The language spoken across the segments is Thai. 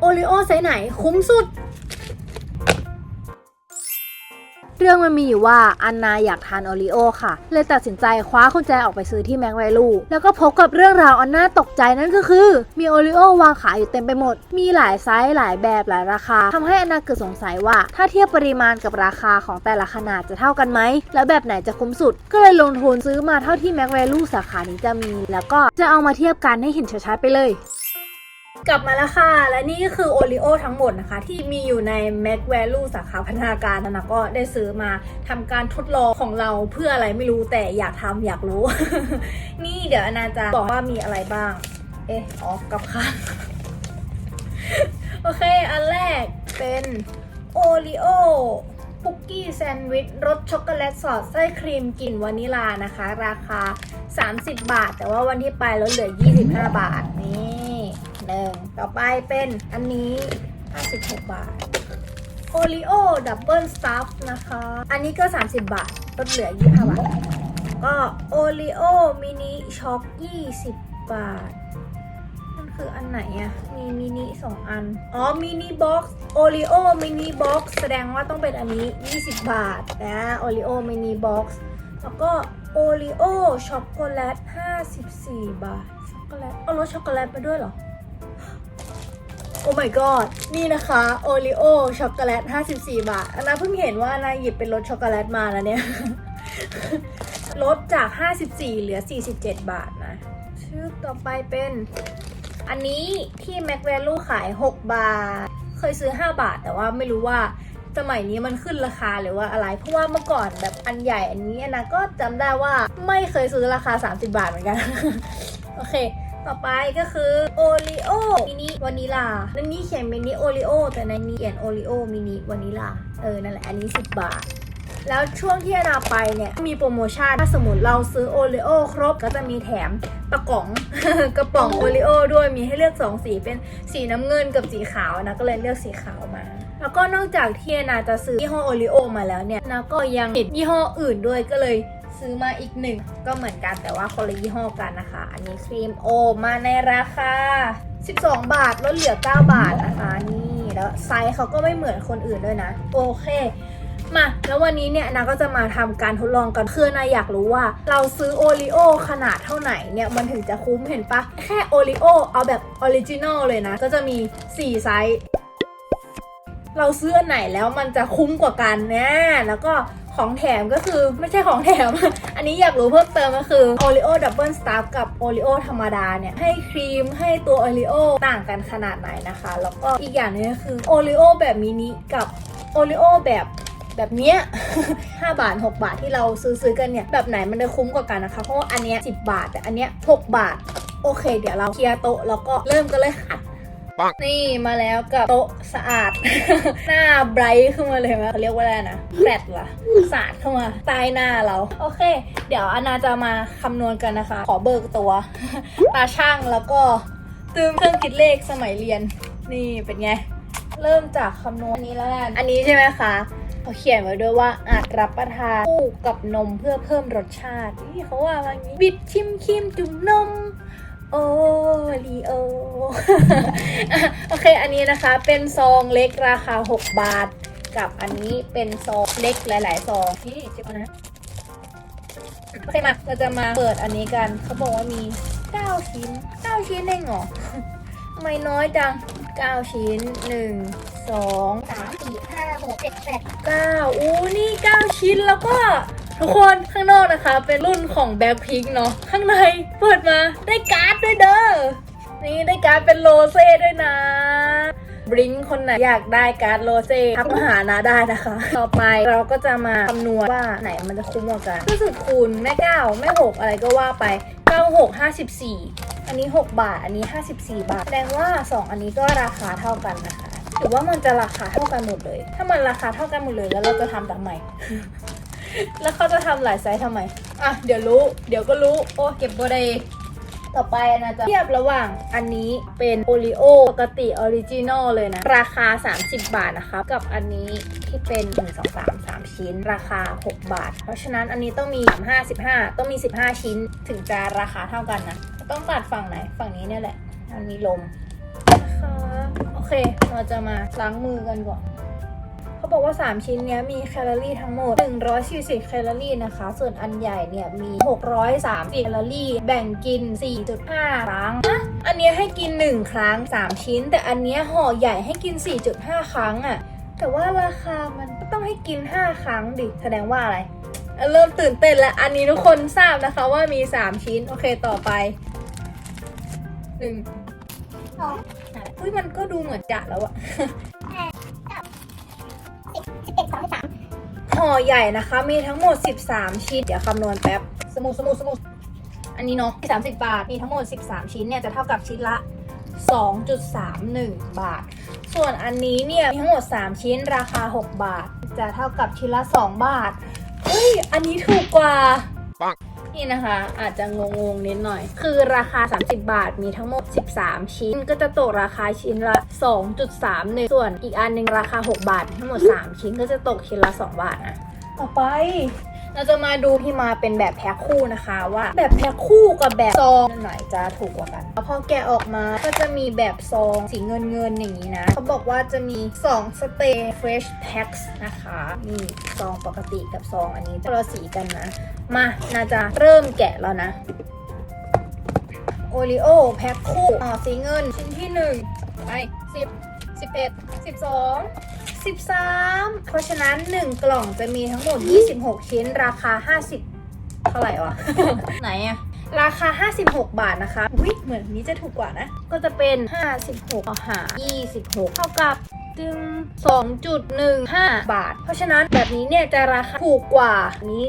โอริโอไซส์ไหนคุ้มสุด เรื่องมันมีอยู่ว่าอันนาอยากทานโอริโอค่ะ เลยตัดสินใจคว้ากุญแจออกไปซื้อที่แม็กไวลู แล้วก็พบกับเรื่องราวอันน่าตกใจนั่นก็คือ มีโอริโอวางขายอยู่เต็มไปหมด มีหลายไซส์หลายแบบหลายราคาทำให้อันนาเกิดสงสัยว่า ถ้าเทียบปริมาณกับราคาของแต่ละขนาดจะเท่ากันไหม แล้วแบบไหนจะคุ้มสุด ก็เลยลงทุนซื้อมาเท่าที่แม็กไวลูสาขานี้จะมี แล้วก็จะเอามาเทียบกันให้เห็นชัดๆไปเลย กลับมาแล้วค่ะ และนี่ก็คือโอริโอทั้งหมดนะคะ ที่มีอยู่ใน Mac Value สาขาพัฒนาการนะก็ได้ซื้อมาทำการทดลองของเราเพื่ออะไรไม่รู้แต่อยากทำอยากรู้ นี่เดี๋ยวอนาจะบอกว่ามีอะไรบ้าง เอ๊ะอ๋อกลับค่ะโอเค อันแรกเป็นโอริโอปุกกี้แซนด์วิชรสช็อกโกแลตสอดไส้ครีมกลิ่นวานิลานะคะ ราคา 30 บาท แต่ว่าวันที่ไปลดเหลือ 25 บาทนี่ หนึ่งต่อไปเป็นอันนี้ 56 บาทโอริโอดับเบิลสตัฟนะคะ อันนี้ก็ 30 บาทลดเหลือ 25 บาท ก็โอริโอมินิช็อก20 บาท มันคืออันไหนอะมีมินิสองอัน อ๋อ มินิบ็อกซ์โอริโอมินิบ็อกซ์แสดงว่าต้องเป็นอันนี้ 20 บาทนะโอริโอมินิบ็อกซ์แล้วก็โอริโอช็อกโกแลต54 บาท ช็อกโกแลต เอารสช็อกโกแลตไปด้วยเหรอ อ้ my god นี่นะคะโอริโอช็อกโกแลต 54 บาท อันนาเพิ่งเห็นว่าอันนาหยิบเป็นรสช็อกโกแลตมาแล้วเนี่ย ลดจาก 54 เหลือ 47 บาทนะ ชื่อต่อไปเป็น อันนี้ที่ Mac Value ขาย 6 บาท เคยซื้อ 5 บาท แต่ว่าไม่รู้ว่าสมัยนี้มันขึ้นราคาหรือว่าอะไร เพราะว่าเมื่อก่อนแบบอันใหญ่อันนี้อันนะก็จำได้ว่าไม่เคยซื้อราคา 30 บาทเหมือนกัน โอเค ต่อไปก็คือโอริโอมินิวานิลาในนี้เขียนมินิโอริโอแต่ในนี้เขียนโอริโอมินิวานิลาเออ นั่นแหละ อันนี้ 10 บาท แล้วช่วงที่เราไปเนี่ย มีโปรโมชั่น ถ้าสมมติเราซื้อโอริโอครบก็จะมีแถมตะกล่องกระป๋องโอริโอด้วยมีให้เลือก 2 สีเป็นสีน้ำเงินกับสีขาวนะก็เลยเลือกสีขาวมาแล้วก็นอกจากที่นาจะซื้อยี่ห้อโอริโอมาแล้วเนี่ยนาก็ยังเห็นยี่ห้ออื่นด้วยก็เลย ซื้อมาอีกหนึ่ง ก็เหมือนกันแต่ว่าคนละยี่ห้อกันนะคะ อันนี้ครีมโอมาในราคา 12 บาทลดเหลือ 9 บาทนะคะนี่แล้วไซส์เขาก็ไม่เหมือนคนอื่นด้วยนะ โอเคมาแล้ววันนี้เนี่ยนาก็จะมาทำการทดลองกันคือนาอยากรู้ว่า เราซื้อโอริโอขนาดเท่าไหนเนี่ยมันถึงจะคุ้มเห็นปะแค่โอริโอเอาแบบออริจินอลเลยนะ ก็จะมี 4 ไซส์ เราซื้ออันไหนแล้วมันจะคุ้มกว่ากันนะแล้วก็ ของแถมก็คือไม่ใช่ของแถม อันนี้อยากรู้เพิ่มเติมก็คือ Oreo Double Stuff กับ Oreo ธรรมดาเนี่ย ให้ครีมให้ตัว Oreo ต่างกันขนาดไหนนะคะ แล้วก็อีกอย่างนึงก็คือ Oreo แบบมินิกับ Oreo แบบแบบเนี้ย5บาท 6 บาทที่เราซื้อซื้อกันเนี่ย แบบไหนมันจะคุ้มกว่ากันนะคะ เพราะว่าอันเนี้ย10 บาท แต่อันเนี้ย6บาท โอเค เดี๋ยวเราเคลียร์โต๊ะแล้วก็เริ่มกันเลยค่ะ นี่มาแล้วกับโต๊ะสะอาด หน้าไบรท์ขึ้นมาเลยไหมเขาเรียกว่าอะไรนะแฟลตเหรอสะอาดเข้ามาใต้หน้าเรา โอเค เดี๋ยวอนาจะมาคำนวณกันนะคะ ขอเบิกตัวตาช่างแล้วก็ตืมเครื่องคิดเลขสมัยเรียน นี่เป็นไง เริ่มจากคำนวณนี้แล้วกันอันนี้ใช่ไหมคะเขาเขียนไว้ด้วยว่าอาจรับประทานคู่กับนมเพื่อเพิ่มรสชาตินี่เขาว่าว่างี้บิดชิมคิมจุ่มนม โอรีโอ โอเค อันนี้นะคะเป็นซองเล็กราคา 6 บาท กับอันนี้เป็นซองเล็กหลาย ๆ ซองที่เจ็บนะ โอเคมาเราจะมาเปิดอันนี้กัน เขาบอกว่ามี 9 ชิ้น 9 ชิ้นเองเหรอทำไมน้อยจัง 9 ชิ้น 1 2สามสี่ห้าหกเจ็ดแปด9อู้นี่ 9 ชิ้นแล้วก็ ทุกคนข้างนอกนะคะ เป็นรุ่นของแบ็คพิงเนาะข้างในเปิดมาได้การ์ดด้วยเด้อนี่ได้การ์ดเป็นโรเซ่ด้วยนะบริงคนไหนอยากได้การ์ดโรเซ่ทักมาหานาได้นะคะ ต่อไปเราก็จะมาคำนวณว่าไหนมันจะคุ้มกว่ากันรู้สึกคูณแม่เก้าแม่หกอะไรก็ว่าไป9 6 54อันนี้ 6 บาท อันนี้ 54 บาท แสดงว่า 2 อันนี้ก็ราคาเท่ากันนะคะ หรือว่ามันจะราคาเท่ากันหมดเลย ถ้ามันราคาเท่ากันหมดเลยแล้วเราจะทำทำไม แล้วเขาจะทำหลายไซส์ทำไม อะ เดี๋ยวรู้ เดี๋ยวก็รู้ โอ้ เก็บโบได้ ต่อไปนะจะเทียบระหว่างอันนี้เป็นโอริโอปกติออริจินอลเลยนะ ราคา 30 บาทนะคะ กับอันนี้ที่เป็น 1 2 3 3 ชิ้น ราคา 6 บาท เพราะฉะนั้นอันนี้ต้องมี3 5 15 ต้องมี 15 ชิ้น ถึงจะราคาเท่ากันนะ ต้องตัดฝั่งไหน ฝั่งนี้เนี่ยแหละ มันมีลมนะคะโอเคเคเราจะมาล้างมือกันก่อน เขาบอกว่า 3 ชิ้นเนี้ยมีแคลอรี่ทั้งหมด 140แคลอรี่นะคะ ส่วนอันใหญ่เนี่ยมี 630แคลอรี่ แบ่งกิน 4.5 ครั้งอะอันนี้ให้กิน 1 ครั้ง 3 ชิ้น แต่อันนี้ห่อใหญ่ให้กิน 4.5 ครั้งอะแต่ว่าราคามันต้องให้กิน 5 ครั้งดิ แสดงว่าอะไร เริ่มตื่นเต้นแล้ว อันนี้ทุกคนทราบนะคะว่ามี 3 ชิ้น โอเคต่อไปหนึ่งสองอุ้ยมันก็ดูเหมือนจะแล้วอะ สองสิบสามห่อใหญ่นะคะ มีทั้งหมด 13 ชิ้น เดี๋ยวคำนวณแป๊บ สมุดสมุดสมุดอันนี้เนาะ30 บาท มีทั้งหมด 13 ชิ้นเนี่ยจะเท่ากับชิ้นละ 2.31 บาท ส่วนอันนี้เนี่ยมีทั้งหมด 3 ชิ้นราคา 6 บาท จะเท่ากับชิ้นละ 2 บาท เฮ้ย อันนี้ถูกกว่า นี่นะคะ อาจจะงงๆนิดหน่อย คือราคา 30 บาทมีทั้งหมด 13 ชิ้น ก็จะตกราคาชิ้นละ 2.31 ส่วนอีกอันหนึ่งราคา 6 บาท ทั้งหมด 3 ชิ้นก็จะตกชิ้นละ 2 บาทนะ ต่อไป เราจะมาดูที่มาเป็นแบบแพ็คคู่นะคะ ว่าแบบแพ็คคู่กับแบบซองอันไหนจะถูกกว่ากันพอแกะออกมาก็จะมีแบบซองสีเงินเงินอย่างนี้นะ เขาบอกว่าจะมี 2 Stay Fresh Packs นะคะนี่ซองปกติกับซองอันนี้จะละสีกันนะ มาน่าจะเริ่มแกะแล้วนะโอริโอแพ็คคู่อ่าสีเงินชิ้นที่หนึ่งไปสิ บสิบเอ็ดสิบสอง13 เพราะฉะนั้น 1 กล่องจะมีทั้งหมด 26 ชิ้น ราคา 50 เท่าไหร่วะ ไหนอะราคา 56 บาทนะคะวิเหมือนนี้จะถูกกว่านะ ก็จะเป็น 56หาร26 เท่ากับจึง2.15 บาท เพราะฉะนั้นแบบนี้เนี่ยจะราคาถูกกว่านี้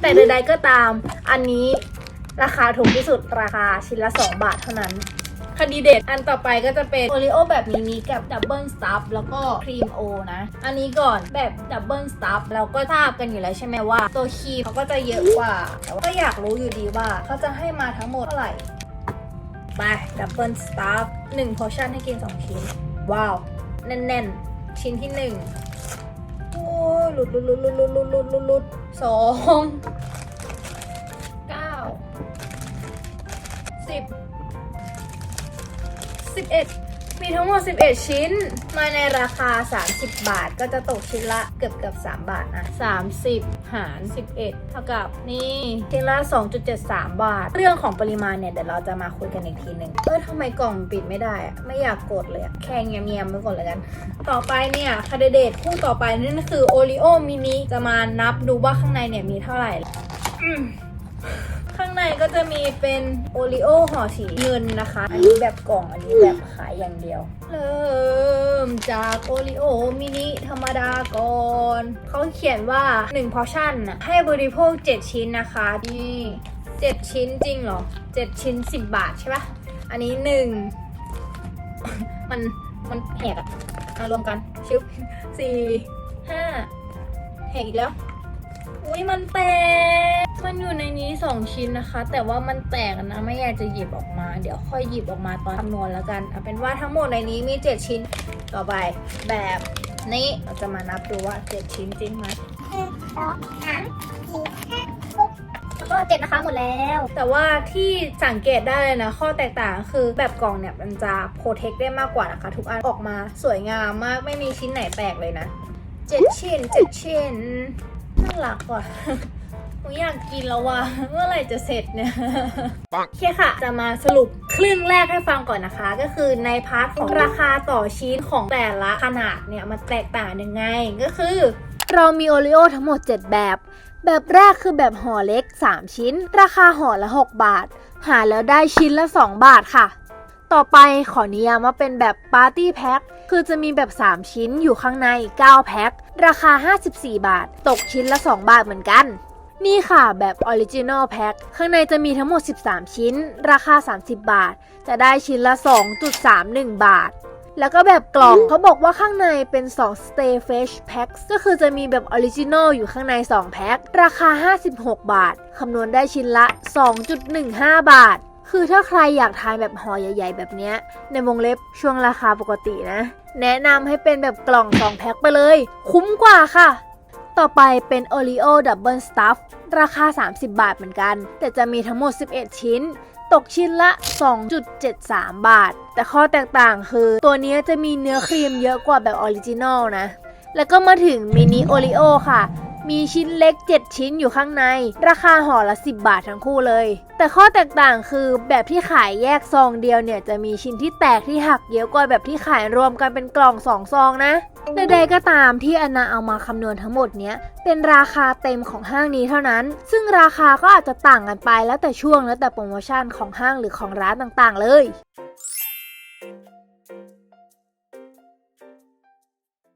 แต่ใดๆก็ตาม อันนี้ราคาถูกที่สุดราคาชิ้นละ 2 บาทเท่านั้น คดีเด็อันต่อไปก็จะเป็นโอรีโอแบบมินิกับดับเบิลสตัฟแล้วก็ครีมโอนะ อันนี้ก่อนแบบดับเบิลสตัฟเราก็ทราบกันอยู่แล้วใช่ไหมว่า ตัวครีมเขาก็จะเยอะกว่า แต่ว่าก็อยากรู้อยู่ดีว่าเขาจะให้มาทั้งหมดเท่าไหร่ ไปดับเบิลสตัฟหนึ่งพอชั่นให้กินสองชิ้น ว้าว แน่นๆ ชิ้นที่หนึ่งโอ้หลุดหลุดหลุดหลุดหลุดหลุดหลุดสอง 11 มีทั้งหมด 11 ชิ้น มาในราคา 30 บาท ก็จะตกชิ้นละเกือบเกือบ3บาทนะ30 หาร 11 เท่ากับนี่ชิ้นละ 2.73 บาท เรื่องของปริมาณเนี่ย เดี๋ยวเราจะมาคุยกันอีกทีหนึ่งเออทำไมกล่องปิดไม่ได้อะไม่อยากกดเลยอะแค่เงียบๆไว้ก่อนเลยกัน ต่อไปเนี่ยคาเดเดตคู่ต่อไปนั่นคือโอริโอมินิจะมานับดูว่าข้างในเนี่ยมีเท่าไหร่อืางในก็จะมีเป็นโอริโอห่อสีเงินนะคะ อันนี้แบบกล่อง อันนี้แบบขายอย่างเดียว เริ่มจากโอริโอมินิธรรมดาก่อน เขาเขียนว่า1พอชั่นน่ะให้บริโภค 7 ชิ้นนะคะ นี่ 7 ชิ้นจริงเหรอ 7 ชิ้น 10 บาทใช่ปะอันนี้ 1 มันมันแหกอะมารวมกันชิบสี่ห้าแหกอีกแล้ว อุ้ยมันแตก มันอยู่ในนี้2ชิ้นนะคะ แต่ว่ามันแตกนะไม่อยากจะหยิบออกมา เดี๋ยวค่อยหยิบออกมาตอนคำนวณแล้วกันเอาเป็นว่าทั้งหมดในนี้มี 7 ชิ้นต่อไปแบบนี้เราจะมานับดูว่า 7 ชิ้นจริงไหมหนึ่งสองสามสี่ห้าหกก็เจ็ดนะคะหมดแล้ว แต่ว่าที่สังเกตได้เลยนะ ข้อแตกต่างคือแบบกล่องเนี่ยมันจะโปรเทคได้มากกว่านะคะ ทุกอันออกมาสวยงามมากไม่มีชิ้นไหนแตกเลยนะ 7 ชิ้น 7 ชิ้นน่ารักว่ะ หนูอยากกินแล้วว่ะเมื่อไหร่จะเสร็จเนี่ยโอเคค่ะ จะมาสรุปครึ่งแรกให้ฟังก่อนนะคะ ก็คือในพาร์ทของราคาต่อชิ้นของแต่ละขนาดเนี่ยมันแตกต่างยังไงก็คือ เรามีโอริโอทั้งหมด 7 แบบ แบบแรกคือแบบห่อเล็ก 3 ชิ้น ราคาห่อละ 6 บาท หาแล้วได้ชิ้นละ 2 บาทค่ะ ต่อไปขอนิยามว่าเป็นแบบปาร์ตี้แพ็คคือจะมีแบบ 3 ชิ้นอยู่ข้างใน 9 แพ็คราคา 54 บาท ตกชิ้นละ 2 บาทเหมือนกัน นี่ค่ะแบบออริจินอลแพ็คข้างในจะมีทั้งหมด 13 ชิ้น ราคา 30 บาท จะได้ชิ้นละ 2.31 บาท แล้วก็แบบกล่องเขาบอกว่าข้างในเป็น 2 Stay Fresh Pack ก็คือจะมีแบบออริจินอลอยู่ข้างใน 2 แพ็ค ราคา 56 บาท คำนวณได้ชิ้นละ 2.15 บาท คือถ้าใครอยากทานแบบห่อใหญ่ ๆ แบบนี้ในวงเล็บช่วงราคาปกตินะ แนะนำให้เป็นแบบกล่อง 2 แพ็คไปเลย คุ้มกว่าค่ะ ต่อไปเป็น Oreo Double Stuff ราคา 30 บาทเหมือนกัน แต่จะมีทั้งหมด 11 ชิ้น ตกชิ้นละ 2.73 บาท แต่ข้อแตกต่างคือ ตัวนี้จะมีเนื้อครีมเยอะกว่าแบบออริจินอลนะ แล้วก็มาถึงมินิโอริโอค่ะมีชิ้นเล็ก 7 ชิ้นอยู่ข้างใน ราคาห่อละ 10 บาททั้งคู่เลย แต่ข้อแตกต่างคือแบบที่ขายแยกซองเดียวเนี่ย จะมีชิ้นที่แตกที่หักเยอะกว่าแบบที่ขายรวมกันเป็นกล่อง 2 ซองนะ ใดๆก็ตามที่อนาเอามาคำนวณทั้งหมดเนี้ยเป็นราคาเต็มของห้างนี้เท่านั้น ซึ่งราคาก็อาจจะต่างกันไปแล้วแต่ช่วงแล้วแต่โปรโมชั่นของห้างหรือของร้านต่างๆ เลย